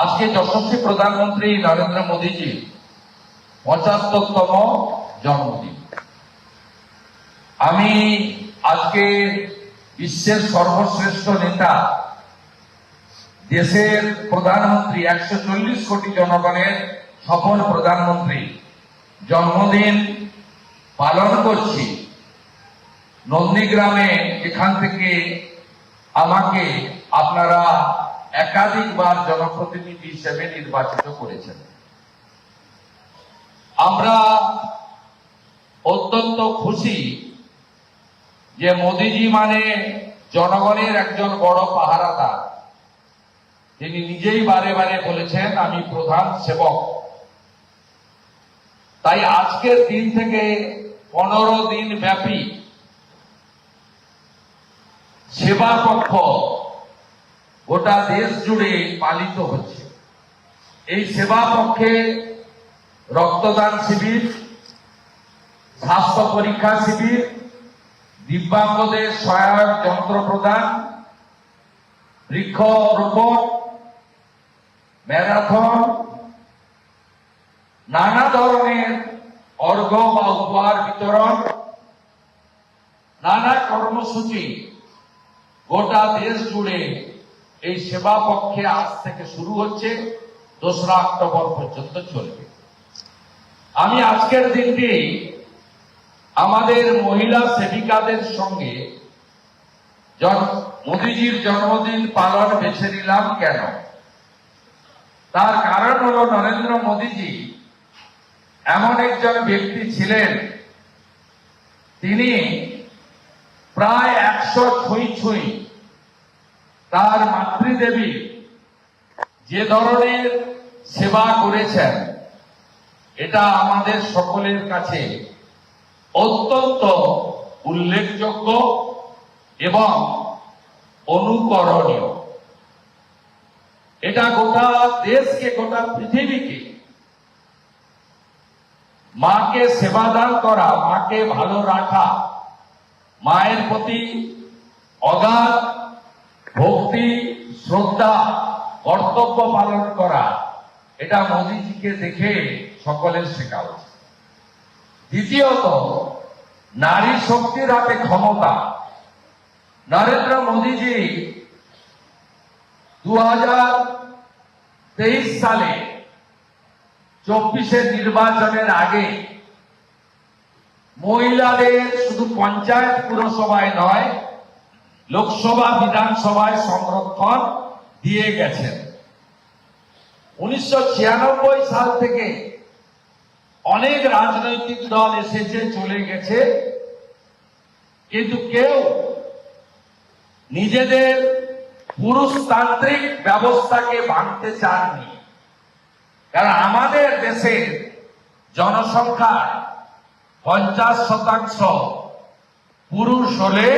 আজকে যশস্বী প্রধানমন্ত্রী নরেন্দ্র মোদীজি পঁচাত্তরতম জন্মদিন। আমি আজকে বিশ্বের সর্বশ্রেষ্ঠ নেতা, দেশের প্রধানমন্ত্রী, একশো চল্লিশ কোটি জনগণের সফল প্রধানমন্ত্রী জন্মদিন পালন করছি। নন্দীগ্রামে এখান থেকে আমাকে আপনারা একাধিকবার জনপ্রতিনিধি হিসেবে নির্বাচিত করেছেন। আমরা অত্যন্ত খুশি যে মোদিজি মানে জনগণের একজন বড় পাহারাদার। তিনি নিজেই বারে বারে বলেছেন, আমি প্রধান সেবক। তাই আজকের দিন থেকে পনেরো দিন ব্যাপী সেবা পক্ষ গোটা দেশ জুড়ে পালিত হচ্ছে। এই সেবা পক্ষে রক্তদান শিবির, স্বাস্থ্য পরীক্ষা শিবির, দিব্যাঙ্গদের সহায়ক যন্ত্র প্রদান, বৃক্ষরোপণ, ম্যারাথন, নানা ধরনের অর্ঘ বা উপহার বিতরণ, নানা কর্মসূচি গোটা দেশ জুড়ে এই সেবা পক্ষে আজ থেকে শুরু হচ্ছে, দোসরা অক্টোবর পর্যন্ত চলবে। আমি আজকের দিনটি আমাদের মহিলা সেবিকাদের সঙ্গে মোদিজির জন্মদিন পালন বেছে নিলাম কেন? তার কারণ হল নরেন্দ্র মোদীজি এমন একজন ব্যক্তি ছিলেন, তিনি প্রায় একশো ছুঁই ছুঁই তার মাতৃদেবী যে ধরনের সেবা করেছেন, এটা আমাদের সকলের কাছে অত্যন্ত উল্লেখযোগ্য এবং অনুকরণীয়। এটা গোটা দেশকে, গোটা পৃথিবীকে মাকে সেবাদান করা, মাকে ভালো রাখা, মায়ের প্রতি অগাধ ভক্তি শ্রদ্ধা, কর্তব্য পালন করা, এটা মোদিজিকে দেখে সকলের শেখা দ্বিতীয়ত, নারী শক্তির হাতে ক্ষমতা। নরেন্দ্র মোদীজি দু সালে চব্বিশের নির্বাচনের আগে মহিলাদের শুধু পঞ্চায়েত পুরসভায় নয় লোকসভা বিধানসভায় সংরক্ষণ দিয়ে গেছেন। উনিশশো ছিয়ানব্বই সাল থেকে অনেক রাজনৈতিক দল এসেছে, চলে গেছে। কিন্তু কেউ নিজেদের পুরুষতান্ত্রিক ব্যবস্থাকে ভাঙতে চাননি। কারণ আমাদের দেশের জনসংখ্যার পঞ্চাশ শতাংশ পুরুষ হলে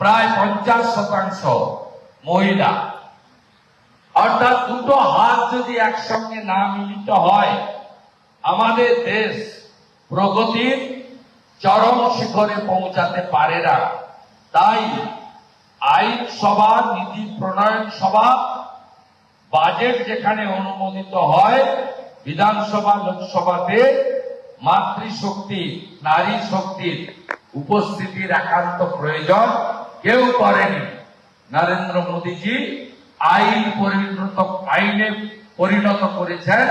প্রায় পঞ্চাশ শতাংশ মহিলা। অর্থাৎ দুটো হাত যদি একসঙ্গে না মিলিত হয়, আমাদের দেশ প্রগতির চরম শিখরে পৌঁছাতে পারে না। তাই আইন সভা, নীতি প্রণয়ন সভা, বাজেট যেখানে অনুমোদিত হয়, বিধানসভা, লোকসভাতে মাতৃশক্তি নারী শক্তির উপস্থিতির একান্ত প্রয়োজন। কেউ করেনি নরেন্দ্র মোদীজি আইন পরিণত আইনে পরিণত করেছেন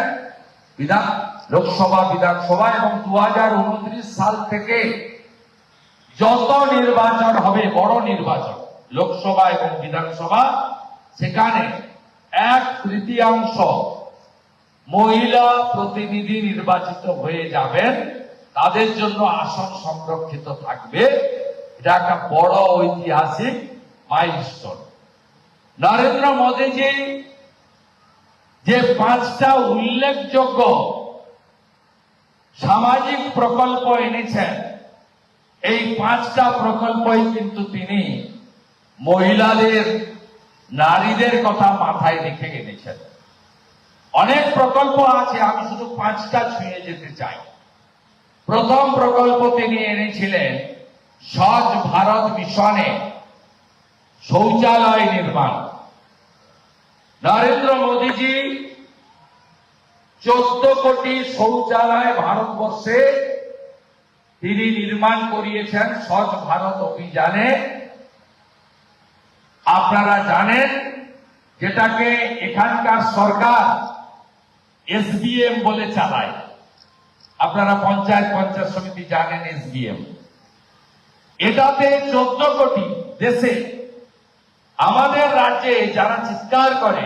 বিধান লোকসভা, বিধানসভা এবং দুই হাজার উনত্রিশ সাল থেকে যত নির্বাচন হবে, বড় নির্বাচন, লোকসভা এবং বিধানসভা, সেখানে এক তৃতীয়াংশ মহিলা প্রতিনিধি নির্বাচিত হয়ে যাবেন। তাদের জন্য আসন সংরক্ষিত থাকবে। এটা একটা বড় ঐতিহাসিক মাইলস্টোন নরেন্দ্র মোদীজি যে পাঁচটা উল্লেখযোগ্য সামাজিক প্রকল্প এনেছেন, এই পাঁচটা প্রকল্পই কিন্তু তিনি মহিলাদের, নারীদের কথা মাথায় রেখে এনেছেন। অনেক প্রকল্প আছে, আমি শুধু পাঁচটা ছুঁয়ে যেতে চাই। প্রথম প্রকল্প তিনি এনেছিলেন স্বচ্ছ ভারত মিশনে শৌচালয় নির্মাণ। নরেন্দ্র মোদীজি চোদ্দ কোটি শৌচালয় ভারতবর্ষে তিনি নির্মাণ করিয়েছেন স্বচ্ছ ভারত অভিযানে। আপনারা জানেন যেটাকে এখানকার সরকার এসবিএম বলে চালায়। আপনারা পঞ্চায়েত পঞ্চায়েত সমিতি জানেন এসবিএম এটাতে চোদ্দ কোটি দেশে আমাদের রাজ্যে যারা চিৎকার করে,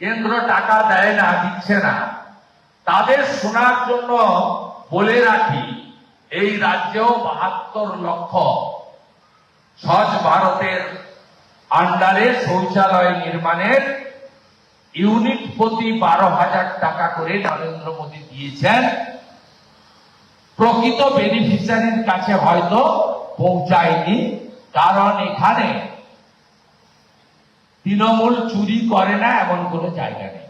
কেন্দ্র টাকা দেয় না, দিচ্ছে না, তাদের শোনার জন্য বলে রাখি, এই রাজ্যেও বাহাত্তর লক্ষ স্বচ্ছ ভারতের আন্ডারে শৌচালয় নির্মাণের ইউনিট প্রতি বারো হাজার টাকা করে নরেন্দ্র মোদী দিয়েছেন। প্রকৃত বেনিফিশিয়ারির কাছে হয়তো পৌঁছায়নি। কারণ এখানে তৃণমূল চুরি করে না এমন কোনো জায়গা নেই।